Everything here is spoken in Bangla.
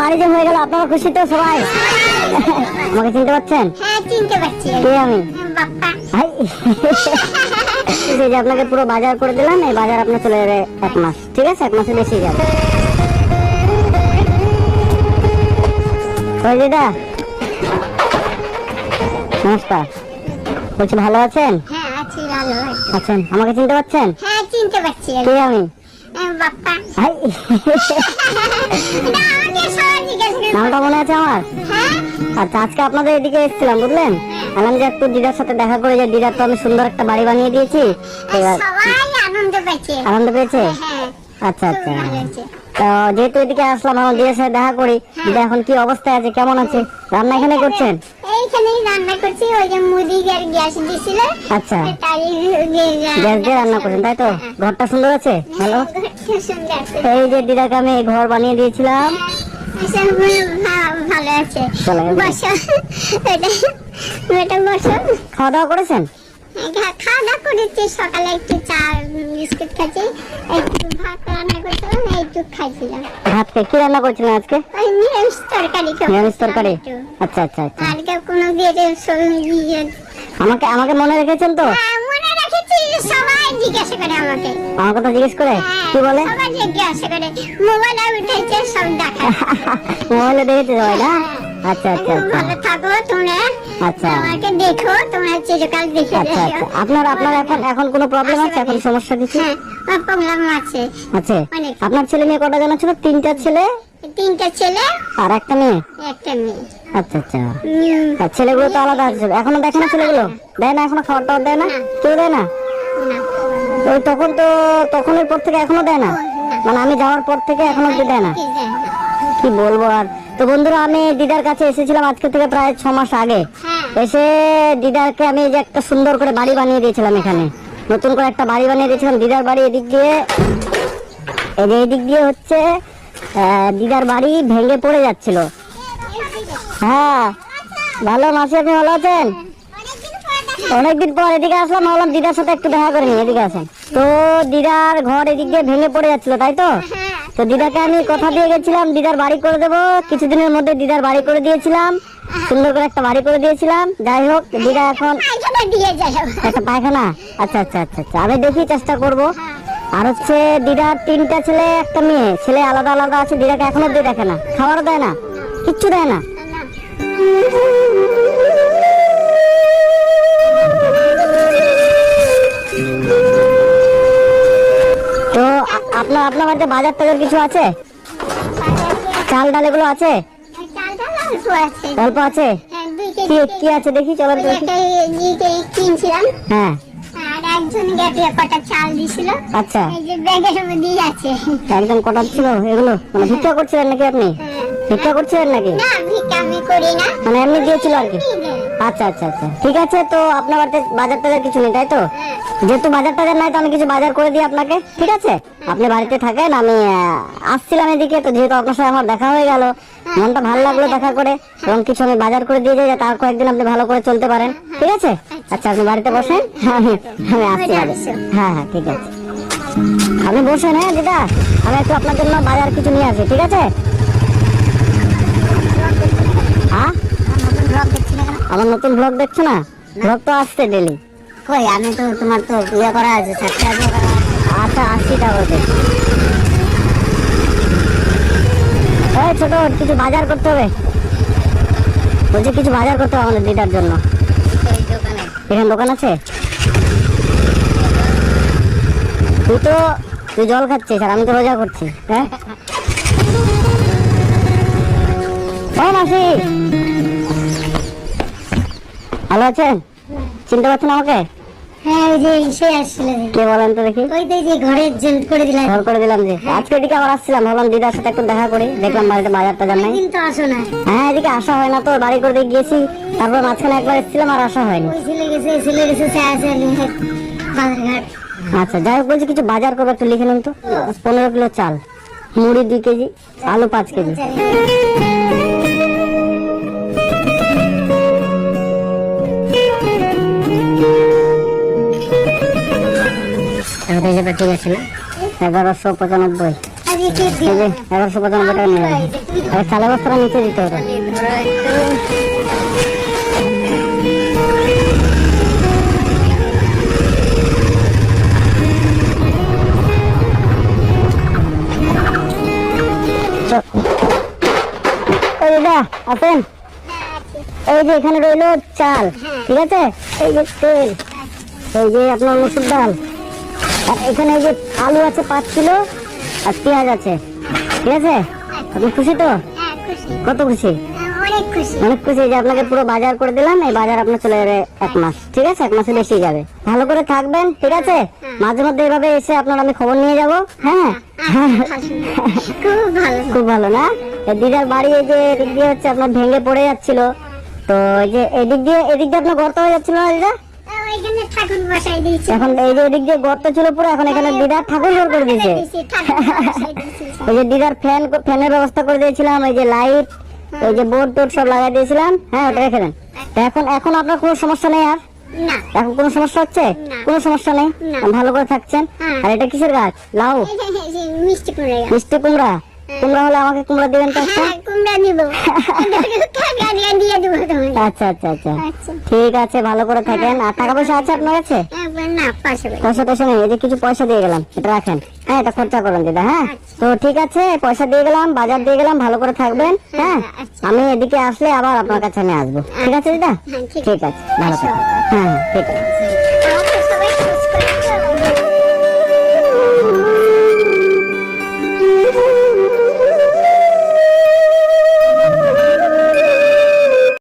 বাড়ি যে হয়ে গেল আপনারা খুশি তো সবাই? আমাকে চিনতে পারছেন? হ্যাঁ চিনতে পারছি। কে আমি? যে আপনাকে পুরো বাজার করে দিলাম এই বাজার আপনার চলে যাবে এক মাস। ঠিক আছে? এক মাসে বেশি যাবে। ওই দিদা। নমস্কার। বলছি ভালো আছেন? হ্যাঁ। আছেন? আমাকে চিনতে পারছেন? হ্যাঁ চিনতে পারছি। কে আমি? হ্যাঁ, নামটা মনে আছে আমার? হ্যাঁ। আচ্ছা আজকে আপনাদের এদিকে এসেছিলাম বুঝলেন? যে একটু দিদার সাথে দেখা করে যে দিদার তো আমি সুন্দর একটা বাড়ি বানিয়ে দিয়েছি। এবার আনন্দ পেয়েছে। হ্যাঁ আচ্ছা আচ্ছা। তো যেহেতু এদিকে আসলাম আমার দিদার সাথে দেখা করি দিদা এখন কি অবস্থায় আছে কেমন আছে? রান্না এখানে করছেন? এইখানেই রান্না করছি ওই যে মুদি গ্যাস দিছিল আচ্ছা। তাই গ্যাস দিয়ে রান্না করছেন তাই তো? ঘরটা সুন্দর আছে? ভালো এই যে দিদাকে আমি ঘর বানিয়ে দিয়েছিলাম। ভালো আছে। বসো। এটা এটা বসো। খাওয়া দাওয়া করেছেন? খাওয়া দাওয়া করেছি। সকালে একটু চা বিস্কুট খাচ্ছি একটু ভাত রান্না করছিলাম। একটু খাইছিলাম। ভাত খেয়ে কি রান্না করছিলেন আজকে? নিরামিষ তরকারি নিরামিষ তরকারি? আচ্ছা আচ্ছা আচ্ছা। কোনো দিয়ে আমাকে আমাকে মনে রেখেছেন তো? হ্যাঁ, মনে রেখেছি। সবাই জিজ্ঞাসা করে আমাকে। আমাকে তো জিজ্ঞেস করে? হ্যাঁ, কি বলে? সবাই জিজ্ঞাসা করে। মোবাইলে উঠেছে সব দেখা মোবাইলে দেখেছে সবাই না? আচ্ছা আচ্ছা আচ্ছা। ভালো থাকো তোমরা আচ্ছা। আমাকে দেখো তোমরা চিরকাল দেখে আচ্ছা আচ্ছা। আপনার আপনার এখন এখন কোনো প্রবলেম আছে? এখন সমস্যা কিছু হ্যাঁ প্রবলেম আছে। আছে। আপনার ছেলে মেয়ে কটা জানা ছিল? তিনটা ছেলে? তিনটা ছেলে। আর একটা মেয়ে? একটা মেয়ে। আচ্ছা আচ্ছা। আর ছেলেগুলো তো আলাদা আছে। এখনও দেখে না ছেলেগুলো? দেয় না এখনও খাবার টাবার দেয় না? কেউ দেয় না? ওই তখন তো তখনের পর থেকে এখনও দেয় না? মানে আমি যাওয়ার পর থেকে এখনও অব্দি দেয় না। কি বলব আর? তো বন্ধুরা আমি দিদার কাছে এসেছিলাম আজকে থেকে প্রায় ছ মাস আগে। হ্যাঁ। এসে দিদারকে আমি যে একটা সুন্দর করে বাড়ি বানিয়ে দিয়েছিলাম এখানে। নতুন করে একটা বাড়ি বানিয়ে দিয়েছিলাম। দিদার বাড়ি এদিক দিয়ে এই যে এদিক দিয়ে হচ্ছে দিদার বাড়ি ভেঙে পড়ে যাচ্ছিল। হ্যাঁ। ভালো মাসি আপনি ভালো আছেন? অনেকদিন পর এদিকে আসলাম ভাবলাম দিদার সাথে একটু দেখা করে নি এদিকে আসেন। তো দিদার ঘর এদিক দিয়ে ভেঙে পড়ে যাচ্ছিল তাই তো? হ্যাঁ। তো দিদাকে আমি কথা দিয়ে গেছিলাম, দিদার বাড়ি করে দেবো। কিছুদিনের মধ্যে দিদার বাড়ি করে দিয়েছিলাম। সুন্দর করে একটা বাড়ি করে দিয়েছিলাম। যাই হোক, দিদা এখন দিয়ে একটা পায়খানা। আচ্ছা আচ্ছা আচ্ছা আচ্ছা আমি দেখি চেষ্টা করব। আর হচ্ছে দিদার তিনটা ছেলে, একটা মেয়ে। ছেলে আলাদা আলাদা আছে, দিদাকে এখনও অব্দি দেখে না। খাবারও দেয় না, কিচ্ছু দেয় না। আপনার আপনার বাড়িতে বাজার টাজার কিছু আছে? চাল ডাল এগুলো আছে? অল্প আছে? হ্যাঁ, কি কি আছে দেখি কিনছিলাম হ্যাঁ। একজন গেটে কটা চাল দিছিল আচ্ছা। এই যে ব্যাগের মধ্যে আছে একদম কটা ছিল এগুলো? মানে ভিক্ষা করছিলেন নাকি আপনি? ভিক্ষা করছিলেন নাকি? না ভিক্ষা আমি করি না। মানে এমনি দিয়েছিল আর কি? আচ্ছা আচ্ছা আচ্ছা। ঠিক আছে তো আপনার বাড়িতে বাজার টাজার কিছু নেই তাই তো? যেহেতু বাজার টাজার নাই তো আমি কিছু বাজার করে দিই আপনাকে ঠিক আছে? আপনি বাড়িতে থাকেন আমি আসছিলাম এদিকে তো যেহেতু আপনার সাথে আমার দেখা হয়ে গেল মনটা ভালো লাগল দেখা করে এবং কিছু আমি বাজার করে দিয়ে যাই তার কয়েকদিন আপনি ভালো করে চলতে পারেন ঠিক আছে? আচ্ছা আপনি বাড়িতে বসেন আমি আমি আসছি হ্যাঁ হ্যাঁ ঠিক আছে। আপনি বসেন হ্যাঁ দিদা আমি একটু আপনার জন্য বাজার কিছু নিয়ে আসি ঠিক আছে হ্যাঁ ব্লগ দেখছি না কেন? আমার নতুন ব্লগ দেখছ না? ব্লগ তো আসছে ডেলি কই আমি তো তোমার তো ইয়ে করা আছে সাবস্ক্রাইব করা। আচ্ছা আশি টাকা করে এই ছোট কিছু বাজার করতে হবে। বলছি কিছু বাজার করতে হবে আমাদের দিদার জন্য। এই দোকানে। এখানে দোকান আছে? তুই তো তুই জল খাচ্ছিস আর আমি তো রোজা করছি হ্যাঁ? মাসি! ভালো আছেন? চিনতে পারছেন আমাকে? হ্যাঁ ওই যে সে আসছিল কে বলেন তো দেখি। ওই তো যে ঘরের জেল করে দিলাম। ঘর করে দিলাম যে। আজকে এদিকে আবার আসছিলাম ভাবলাম দিদার সাথে একটু দেখা করি। দেখলাম বাড়িতে বাজার টাজার নাই। কিন্তু আসো না হ্যাঁ এদিকে আসা হয় না তো বাড়ি গিয়েছি। তারপর মাঝখানে একবার এসেছিলাম আর আসা হয়নি। ওই ছেলে গেছে ছেলে গেছে সে আছে বাজারঘাট। আচ্ছা যাই হোক বলছি কিছু বাজার করব একটু লিখে নিন তো। পনেরো কিলো চাল মুড়ি দুই কেজি আলু পাঁচ কেজি। এটা হিসেবে ঠিক আছে না? এগারোশো পঁচানব্বই। এগারোশো পঁচানব্বই টাকা নেবেন। এবার চালের বস্তাটা নিচে দিতে হবে। আছেন এই যে এখানে রইল চাল। ঠিক আছে? এই যে তেল। এই যে আপনার মসুর ডাল। আর এখানে এই যে আলু আছে, পাঁচ কিলো আর পেঁয়াজ আছে। ঠিক আছে? আপনি খুশি তো? কত খুশি? অনেক খুশি। যে আপনাকে পুরো বাজার করে দিলাম, এই বাজার আপনার চলে যাবে এক মাস। ঠিক আছে? এক মাসে বেশি যাবে। ভালো করে থাকবেন, ঠিক আছে? মাঝে মধ্যে এভাবে এসে আপনার আমি খবর নিয়ে যাব হ্যাঁ? খুব ভালো না? দিদার বাড়ি এই যে এদিক দিয়ে হচ্ছে আপনার ভেঙে পড়ে যাচ্ছিল। তো এই যে এদিক দিয়ে এদিক দিয়ে আপনার গর্ত হয়ে যাচ্ছিল না দিদা? এখন এই যে এদিক দিয়ে গর্ত ছিল পুরো এখন এখানে দিদার ঠাকুর ঘর করে দিয়েছে। এই যে দিদার ফ্যান ফ্যানের ব্যবস্থা করে দিয়েছিলাম এই যে লাইট এই যে বোর্ড টোর্ড সব লাগাই দিয়েছিলাম। হ্যাঁ ওটা রেখে দেন। এখন এখন আপনার কোনো সমস্যা নেই আর? এখন কোনো সমস্যা হচ্ছে? কোনো সমস্যা নেই। ভালো করে থাকছেন? হ্যাঁ। আর এটা কিসের গাছ? লাউ? মিষ্টি কুমড়া? কুমড়া হলে আমাকে কুমড়া দিবেন তো হ্যাঁ কুমড়া নিব। আচ্ছা আচ্ছা আচ্ছা। আচ্ছা। ঠিক আছে ভালো করে থাকেন। আর টাকা পয়সা আছে আপনার কাছে? বাড়ি। পয়সা টয়সা নেই। এই যে কিছু পয়সা দিয়ে গেলাম এটা রাখেন। হ্যাঁ এটা খরচা করেন দিদা হ্যাঁ? আচ্ছা। তো ঠিক আছে পয়সা দিয়ে গেলাম বাজার দিয়ে গেলাম ভালো করে থাকবেন হ্যাঁ আচ্ছা। আমি এদিকে আসলে আবার আপনার কাছে আমি আসব। ঠিক আছে দিদা? হ্যাঁ ঠিক আছে। ভালো থাকবেন। হ্যাঁ হ্যাঁ ঠিক আছে।